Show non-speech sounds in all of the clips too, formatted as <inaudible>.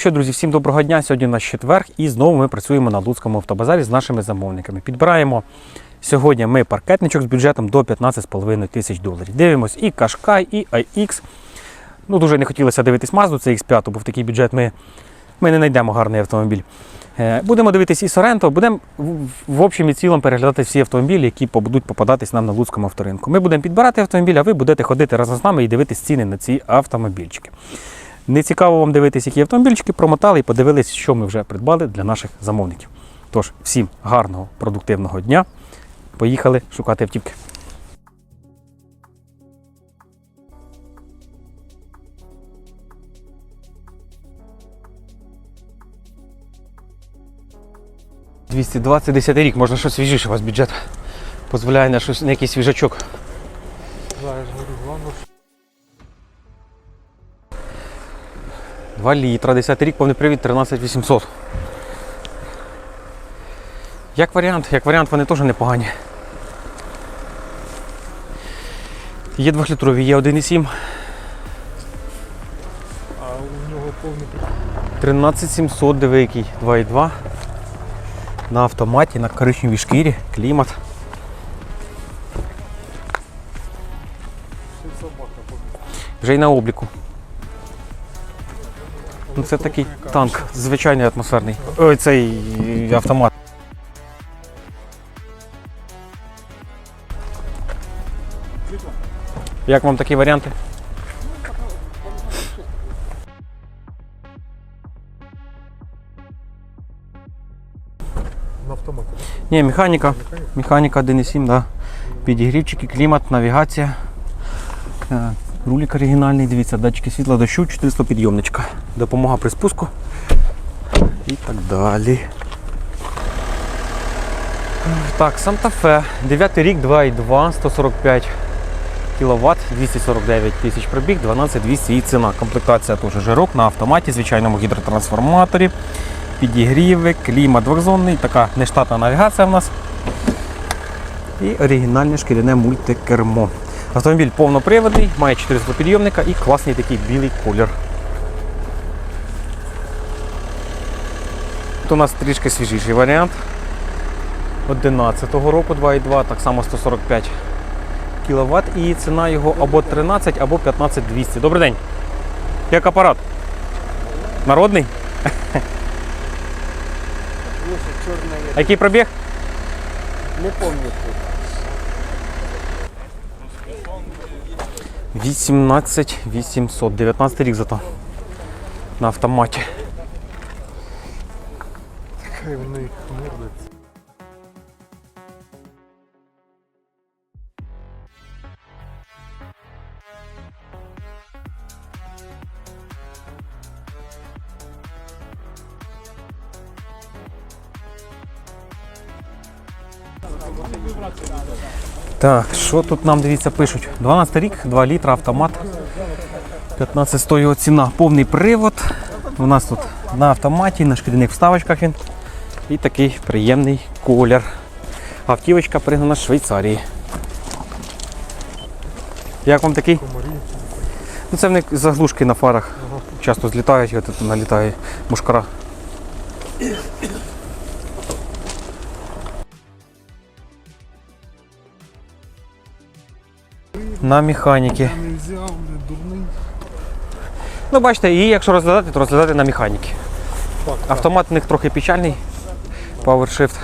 Що, друзі, всім доброго дня. Сьогодні у нас четверг, і знову ми працюємо на Луцькому автобазарі з нашими замовниками. Підбираємо сьогодні ми паркетничок з бюджетом до 15,5 тисяч доларів. Дивимось і Qashqai, і iX. Ну, дуже не хотілося дивитись Mazda, це X5, бо в такий бюджет ми, ми не знайдемо гарний автомобіль. Е, Будемо дивитись і Sorento, будемо в, общем і цілому переглядати всі автомобілі, які будуть попадатись нам на Луцькому авторинку. Ми будемо підбирати автомобіль, а ви будете ходити разом з нами і дивитись ціни на ці автомобільчики. Не цікаво вам дивитись, які автомобільчики промотали і подивились, що ми вже придбали для наших замовників. Тож, всім гарного, продуктивного дня. Поїхали шукати автівки. «220 10 рік, можна щось свіжіше, у вас бюджет дозволяє на щось на якийсь свіжачок. 2 літра, 10 рік, повний привід 13800. Як варіант, як варіант, вони теж непогані. Є 2-літрові, є 1,7, а у нього повний 13700, диви який, 2,2. На автоматі, на коричневій шкірі, клімат. Вже й на обліку. Ну, це такий танк, звичайний атмосферний. Ой, цей е, автомат. Як вам такі варіанти? На автоматі. Ні, механіка. Механіка? Механіка 1.7, да. Підігрівчики, клімат, навігація. Е, Рулік оригінальний, дивіться, датчики світла дощу, 400 підйомничка. Допомога при спуску. І так далі. Так, Санта-Фе, 9 рік, 2,2, 145 кВт, 249 тисяч пробіг, 12200 і ціна. Комплектація теж жирок на автоматі, звичайному гідротрансформаторі, підігріви, клімат двохзонний, така нештатна навігація в нас. І оригінальне шкіряне мультикермо. Автомобіль повноприводний, має 400 підйомника і класний такий білий колір. Тут у нас трішки свіжіший варіант. 11-го року 2,2, так само 145 кВт і ціна його або 13, або 15 200. Добрий день. Як апарат? Народний? А який пробіг? Не пам'ятаю. 18 800, 19 рік зато. На автоматі. Хай вони хмурляться. Так, що тут нам дивіться пишуть? 12 рік, 2 літра, автомат. 15 100 його ціна. Повний привод. У нас тут на автоматі, на шкіряних вставочках він. І такий приємний колір. Автівочка пригнана з Швейцарії. Як вам такий? Ну це в них заглушки на фарах. Часто злітають, от тут налітає мушкара. На механіки. Ну, бачите, і якщо розглядати, то розглядати на механіки. Автомат у них трохи печальний, PowerShift.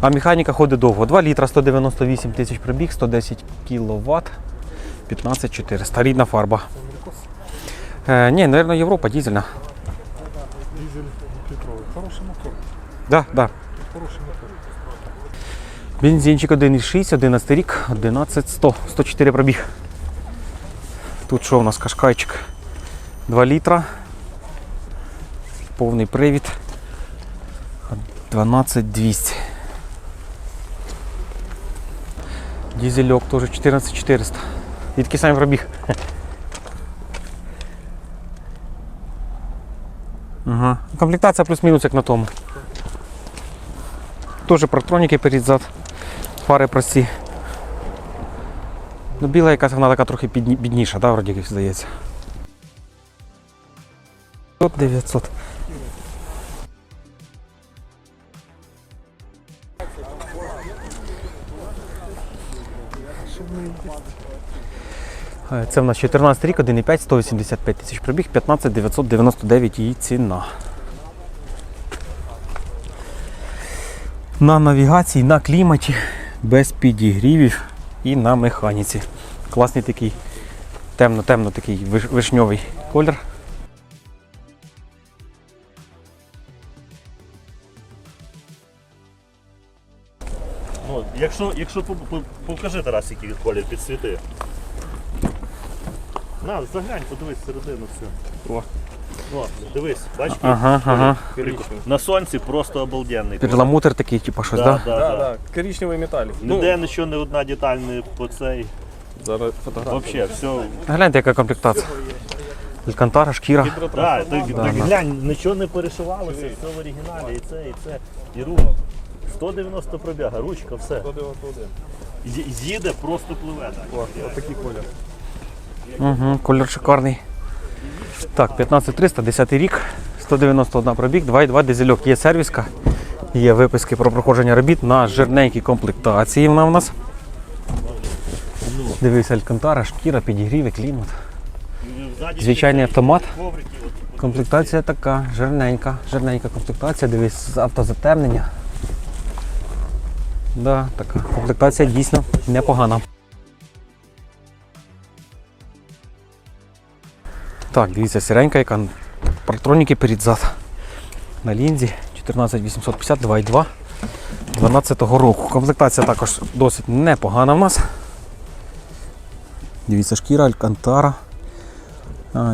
А механіка ходить довго. 2 літра, 198 тисяч пробіг, 110 кВт, 15400. Рідна фарба. Е, ні, мабуть, Європа, дізельна. Дизель літровий. Хороший мотор. Да, да. Хороший мотор. Бензинчик 1,6, 11 рік, 11100, 104 пробіг. Тут що у нас кашкайчик? 2 літра. Повний привід. 12200. Дізельок теж 14400. І такий самий пробіг. Ага. Комплектація плюс-мінус як на тому. Теж парктроніки перед зад. Фари прості. Ну, біла якась вона така трохи підні- бідніша, да, вроді як здається. От 900. Це в нас 14 рік, 1,5, 185 тисяч пробіг, 15 999 її ціна. На навігації, на кліматі, без підігрівів і на механіці. Класний такий темно-темно такий вишньовий колір. Ну, якщо, якщо по- по- покажи Тарас, який колір підсвіти. На, заглянь, подивись всередину все. О. О, дивись, бачиш? Ага, ага. На сонці просто обалденний. Перламутр такий, типу, щось, Да, да? да, Да, коричневий металік. Ніде нічого, не одна деталь не по цей. зараз фотографія. Взагалі, все. Гляньте, яка комплектація. Алькантара, шкіра. Так, Да, ти да. глянь, нічого не перешивалося, все в оригіналі, і це, і це. І рух. 190 пробіга, ручка, все. Ї- Їде, просто пливе. так. Отакий колір. Угу, колір шикарний. Так, 15300, 10 рік, 191 пробіг, 2,2 дизельок. Є сервіска, є виписки про проходження робіт на жирненькій комплектації. Вона в нас. Дивись, алькантара, шкіра, підігріви, клімат. Звичайний автомат. Комплектація така, жирненька, жирненька комплектація, дивись, автозатемнення. Да, така комплектація дійсно непогана. Так, дивіться, сіренька, яка партроніки перед зад. На лінзі 14850 2.2 12 року. Комплектація також досить непогана в нас. Дивіться, шкіра, алькантара,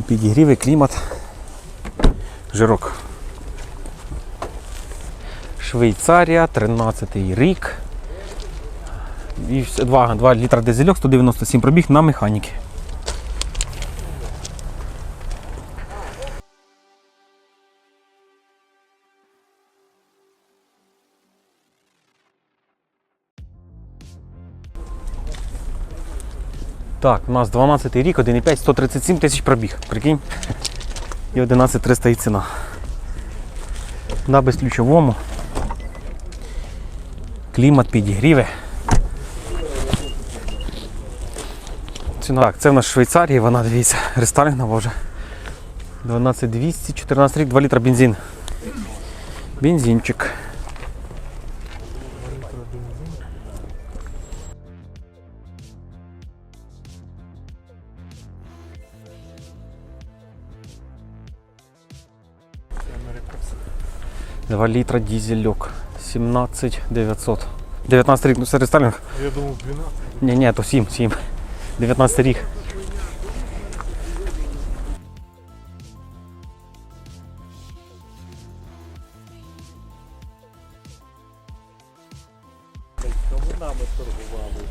підігріви, клімат. Жирок. Швейцарія, 13 рік. І все- 2, 2 літра дизельок, 197 пробіг на механіки. Так, у нас 12 рік, 1,5, 137 тисяч пробіг. Прикинь. І 11 300 і ціна. На безключовому. Клімат підігріве. Ціна. Так, це в нас Швейцарія, вона дивіться, рестайлінгова вже. 12200, 14 рік, 2 літра бензин. Бензинчик. Два літра дизельок. 17 900. 19 рік, ну це рестайлінг. Я думав 12. Ні, ні, то 7, 7. 19 рік. Кавунами торгували.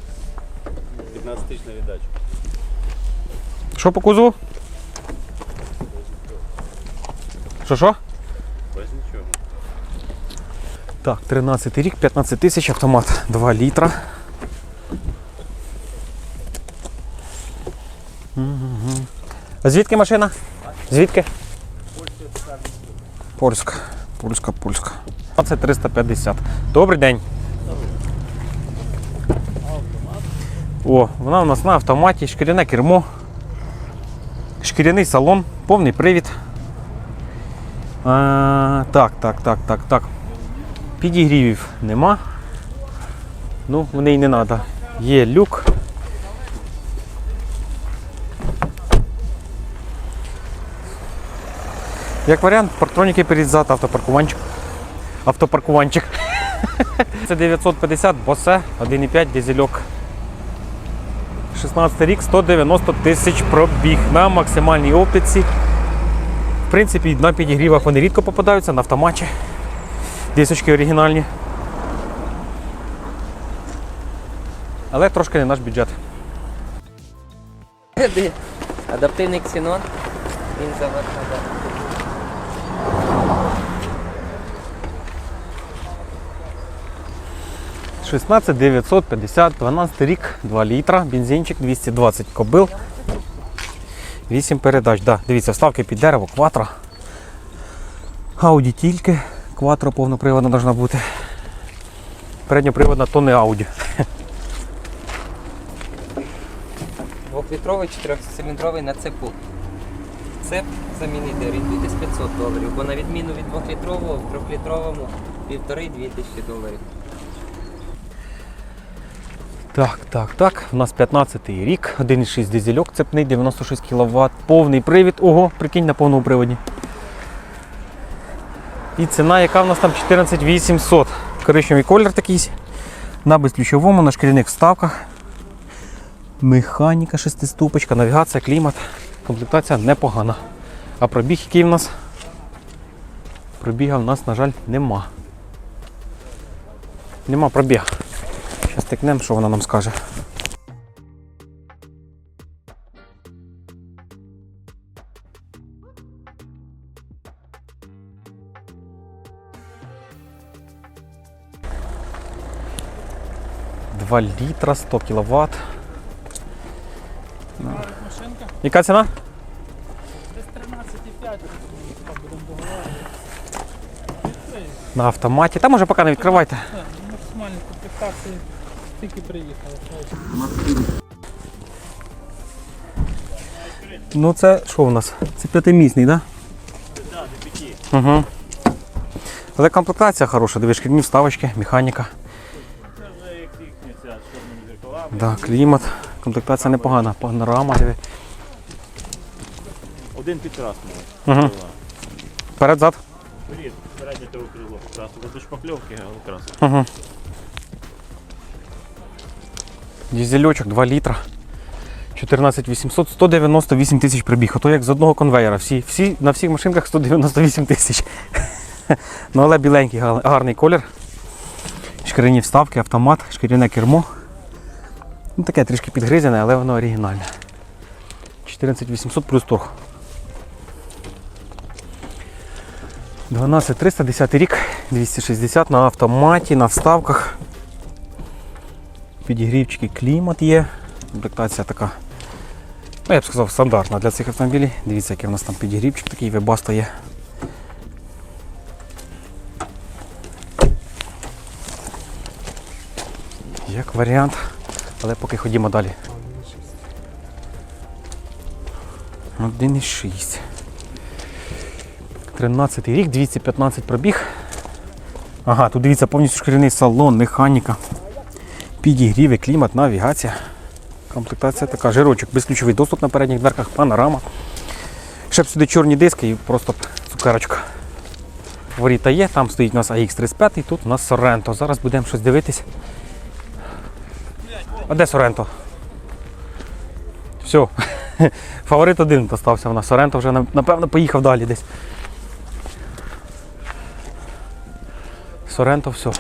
15 тисяч на віддачу. Що по кузову? Що що? Без нічого. Так, 13 рік, 15 тисяч, автомат 2 літра. А звідки машина? Звідки? Польська. Польська, польська. Це 350. Добрий день. О, вона у нас на автоматі, шкіряне кермо, шкіряний салон, повний привід. А, так, так, так, так, так. Підігрівів нема. Ну, вони й не треба. Є люк. Як варіант, партроніки перед зад, автопаркуванчик. Автопаркуванчик. <laughs> Це 950 босе, 1,5 дизельок. 16 рік, 190 тисяч пробіг на максимальній оптиці. В принципі, на підігрівах вони рідко попадаються, на автоматі. Дисочки оригінальні. Але трошки не наш бюджет. Адаптивний ксенон. Він завертає. 16 950, 12 рік, 2 літра, бензинчик 220 кобил. 8 передач. Да, дивіться, вставки під дерево, кватро. Ауді тільки. Кватро повноприводна должна бути. Передньоприводна то не Ауді. Двохлітровий, чотирьохциліндровий на цепу. Цеп замінити орієнтуйтесь 500 доларів, бо на відміну від двохлітрового, в трьохлітровому півтори-дві тисячі доларів. Так, так, так. У нас 15-й рік, 1,6 дизельок цепний, 96 кВт, повний привід. Ого, прикинь на повному приводі. І ціна, яка в нас там 14 800. Коричневий колір такий. На безключовому, на шкіряних вставках. Механіка шестиступочка, навігація, клімат. Комплектація непогана. А пробіг який в нас? Пробіга в нас, на жаль, нема. Нема пробіга. Зараз тикнемо, що вона нам скаже. Два літра, 100 кВт. Яка ціна? На автоматі. Та може поки не відкривайте. Максимальні комплектації тільки приїхали. Ну це що у нас? Це п'ятимісний, так? Да? Угу. Але комплектація хороша, дивиш, шкільні вставочки, механіка. Да, клімат, комплектація непогана, панорама. Диви. Один підкрас. Угу. Перед-зад. Привіт, переднє того крило. Якраз до шпакльовки, але. Угу. Дізельочок 2 літра. 14 800, 198 тисяч прибіг. То як з одного конвейера. Всі, всі, на всіх машинках 198 тисяч. <laughs> ну але біленький, гарний колір. Шкіряні вставки, автомат, шкіряне кермо. Ну, таке трішки підгризене, але воно оригінальне. 14 800 плюс торг. 12 310 рік, 260 на автоматі, на вставках. Підігрівчики, клімат є. Комплектація така, ну, я б сказав, стандартна для цих автомобілів. Дивіться, який у нас там підігрівчик такий, вебаста є. Як варіант. Але поки ходімо далі. 1,6. 13 рік, 215 пробіг. Ага, тут дивіться повністю шкіряний салон, механіка, підігріви, клімат, навігація. Комплектація така, жирочок, безключовий доступ на передніх дверках, панорама. Ще б сюди чорні диски і просто цукерочка. Воріта є, там стоїть у нас AX35 і тут у нас Sorento. Зараз будемо щось дивитись. А де Sorento? Все. Фаворит один достався у нас. Sorento вже напевно поїхав далі десь. Соренто все.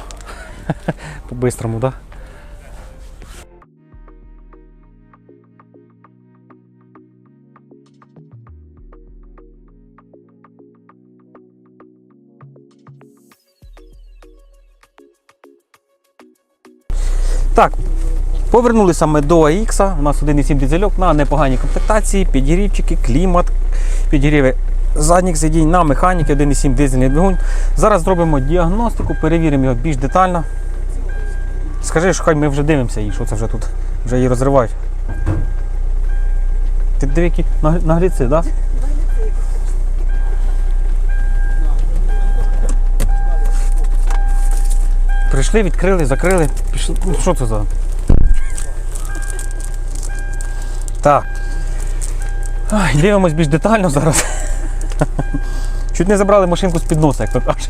<laughs> По-бистрому, да? Так, повернулися ми до AX. У нас 1,7 дизельок на непоганій комплектації, підігрівчики, клімат, підігріви задніх сидінь на механіки, 1,7 дизельний двигун. Зараз зробимо діагностику, перевіримо його більш детально. Скажи, що хай ми вже дивимося і що це вже тут, вже її розривають. Ти диви, які наг- нагліці, так? Да? Прийшли, відкрили, закрили. Пішли. Ну, що це за? Так. Ай, дивимось більш детально зараз. Чуть не забрали машинку з під носа, як то кажуть.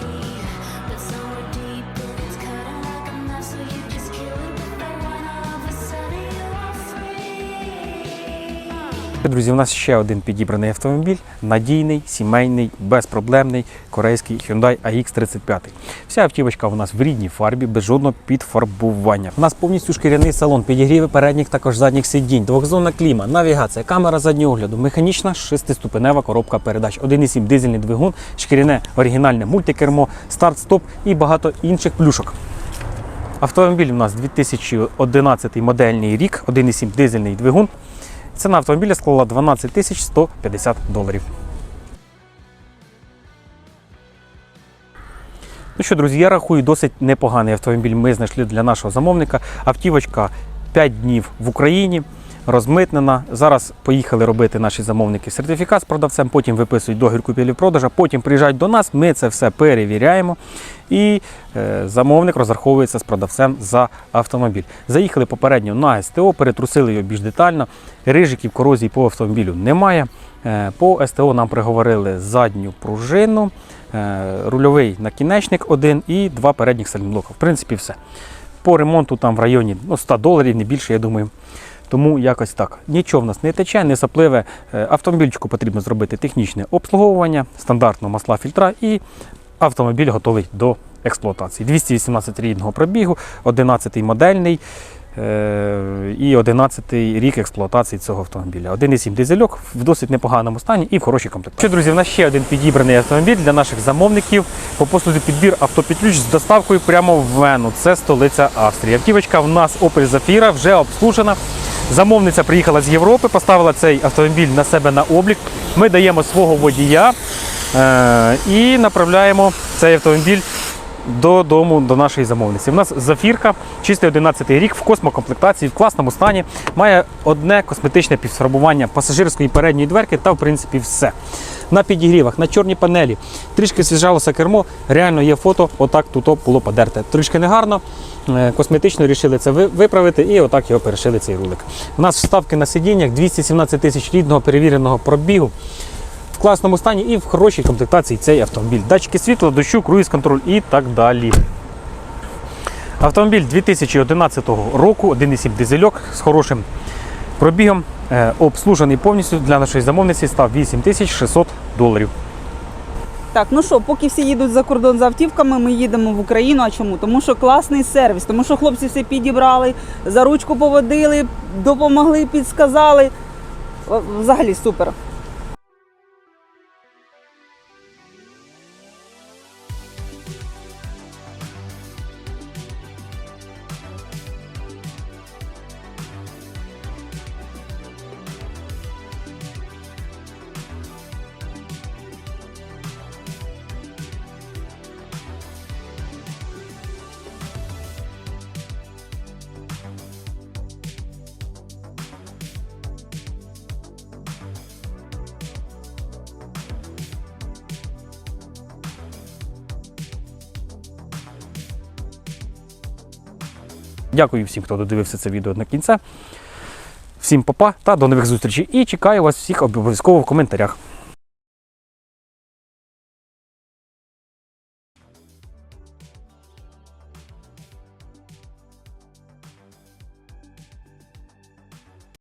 Друзі, у нас ще один підібраний автомобіль, надійний, сімейний, безпроблемний корейський Hyundai AX35. Вся автівочка у нас в рідній фарбі, без жодного підфарбування. У нас повністю шкіряний салон, підігріви передніх, також задніх сидінь, двохзонна кліма, навігація, камера заднього огляду, механічна шестиступенева коробка передач, 1,7 дизельний двигун, шкіряне оригінальне мультикермо, старт-стоп і багато інших плюшок. Автомобіль у нас 2011 модельний рік, 1,7 дизельний двигун. Ціна автомобіля склала 12 тисяч 150 доларів. Ну що, друзі, я рахую, досить непоганий автомобіль ми знайшли для нашого замовника. Автівочка 5 днів в Україні, розмитнена. Зараз поїхали робити наші замовники сертифікат з продавцем, потім виписують договір купівлі-продажа, потім приїжджають до нас, ми це все перевіряємо. І е, замовник розраховується з продавцем за автомобіль. Заїхали попередньо на СТО, перетрусили його більш детально. Рижиків корозії по автомобілю немає. Е, По СТО нам приговорили задню пружину, е, рульовий накінечник один і два передніх сальноблока. В принципі, все. По ремонту там в районі ну, 100 доларів, не більше, я думаю. Тому якось так. Нічого в нас не тече, не сапливе. Е, Автомобільчику потрібно зробити технічне обслуговування, стандартно масла фільтра і автомобіль готовий до експлуатації. 218 рідного пробігу, 11 модельний і 11 рік експлуатації цього автомобіля. 1,7 дизельок в досить непоганому стані і в хорошій комплектації. Що, друзі, в нас ще один підібраний автомобіль для наших замовників по послузі підбір автопідключ з доставкою прямо в Вену. Це столиця Австрії. Автівочка в нас Opel Zafira вже обслужена. Замовниця приїхала з Європи, поставила цей автомобіль на себе на облік. Ми даємо свого водія е, і направляємо цей автомобіль додому до нашої замовниці. У нас зафірка, чистий 11 рік в космокомплектації, в класному стані. Має одне косметичне підфарбування пасажирської передньої дверки та в принципі все. На підігрівах, на чорній панелі, трішки свіжалося кермо. Реально є фото, отак тут було подерте. Трішки негарно. е, Косметично вирішили це виправити і отак його перешили цей рулик. У нас вставки на сидіннях 217 тисяч рідного перевіреного пробігу класному стані і в хорошій комплектації цей автомобіль. Датчики світла, дощу, круїз-контроль і так далі. Автомобіль 2011 року, 1,7 дизельок з хорошим пробігом, е, обслужений повністю для нашої замовниці став 8600 доларів. Так, ну що, поки всі їдуть за кордон за автівками, ми їдемо в Україну. А чому? Тому що класний сервіс, тому що хлопці все підібрали, за ручку поводили, допомогли, підсказали. Взагалі супер. Дякую всім, хто додивився це відео до кінця. Всім папа та до нових зустрічей. І чекаю вас всіх обов'язково в коментарях.